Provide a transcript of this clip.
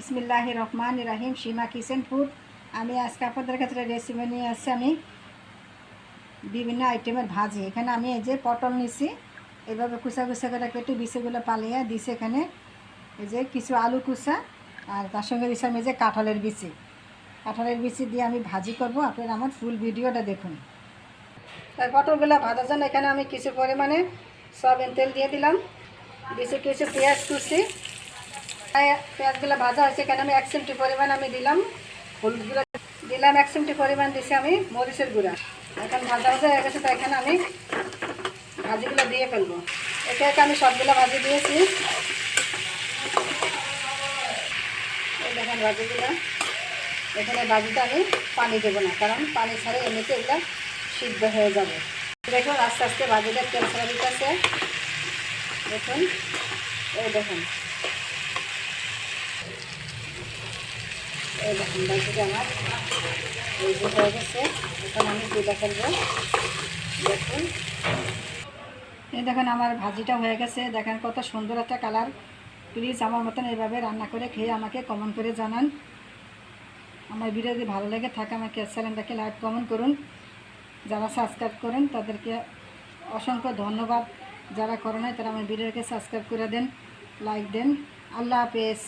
বিসমিল্লাহ রহমান রাহিম সীমা কিচেন ফুড। আমি আজকে আপনাদের ক্ষেত্রে রেসিপি নিয়ে আসছি আমি বিভিন্ন আইটেমের ভাজি। এখানে আমি এই যে পটল নিছি, এভাবে কুচা কুচা করে কেটে বিচিগুলো পালিয়ে দিছি এখানে। এই যে কিছু আলু কুচা, আর তার সঙ্গে দিছি আমি যে কাঁঠালের বিচি। কাঁঠালের বিচি দিয়ে আমি ভাজি করব, আপনারা আমার ফুল ভিডিওটা দেখুন। তাই পটলগুলো ভাজার জন্য এখানে আমি কিছু পরিমাণে সয়াবিন তেল দিয়ে দিলাম। কিছু কিছু পেঁয়াজ কুচি পেঁয়াজগুলো ভাজা হয়েছে, এখানে আমি এক চিমটি পরিমাণ আমি দিলাম। হলুদ গুঁড়া দিলাম এক চিমটি পরিমাণ দিছি আমি মরিচের গুঁড়া। এখন ভাজা ভাজা হয়ে গেছে, তো এখানে আমি ভাজিগুলো দিয়ে ফেলব। একে একে আমি সবগুলো ভাজি দিয়েছি। এই দেখেন ভাজিগুলো। এখানে ভাজিটা আমি পানি দেবো না, কারণ পানি ছাড়া এমনিতে এগুলো সিদ্ধ হয়ে যাবে। দেখুন, আস্তে আস্তে ভাজিটা তেল ছাড়া দিতেছে। দেখুন, এই দেখুন। এই দেখুন বাকিটা আমার হয়ে গেছে। এখন আমি ফেলব। দেখুন। এই দেখুন, আমার ভাজিটা হয়ে গেছে। দেখেন কত সুন্দর একটা কালার। প্লিজ আমার মতন এইভাবে রান্না করে খেয়ে আমাকে কমেন্ট করে জানান। আমার ভিডিও যদি ভালো লেগে থাকে, আমাকে চ্যানেলটাকে লাইক কমেন্ট করুন। যারা সাবস্ক্রাইব করেন, তাদেরকে অসংখ্য ধন্যবাদ। যারা করে নাই, তারা আমার ভিডিওকে সাবস্ক্রাইব করে দেন লাইক দেন। আল্লাহ হাফেজ।